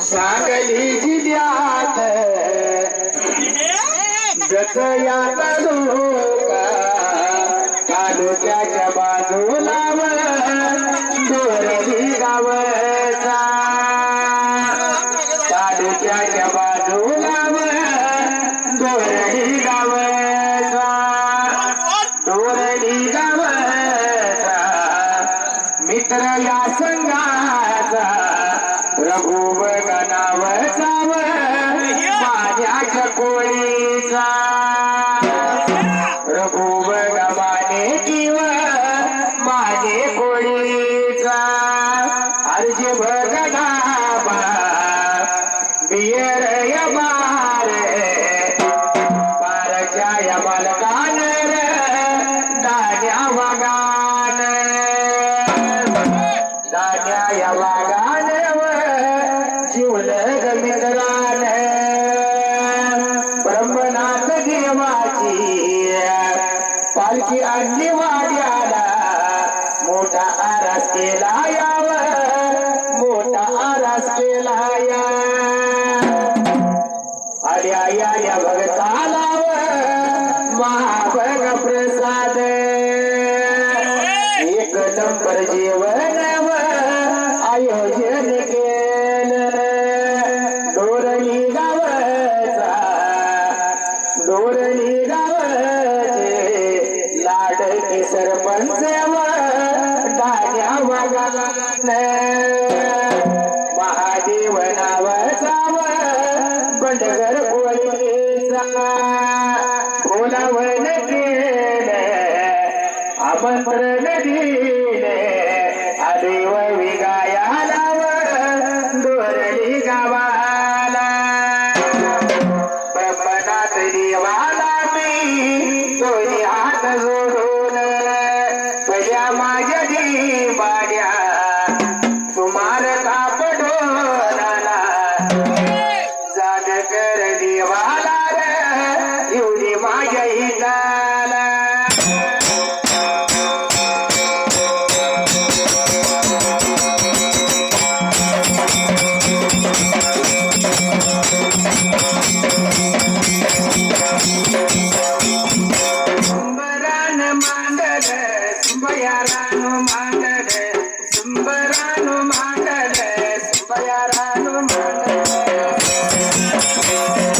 सांगली जिल्ह्यात तालुक्याच्या बाजूला दोरली गावचा. तालुक्याच्या बाजूला दोरली गावचा. दोरली गावचा. मित्र या संघाचा रघुव गणावचा माझ्या कोळीचा मोठा आरास केला यावर मोठा आरास केला या आल्या या या भगताला महाभग प्रसाद एक नंबर जेवण आयोजन केलं. डोरली गावचा डोरली गावचे लाडकी सरपंच डाण्या महादेव नावाचा बंडगर बोलावण केलं आमंत्रण दिले आदेव विगायाला Sumbaranu mandare, sumbaranu mandare, sumbaranu mandare.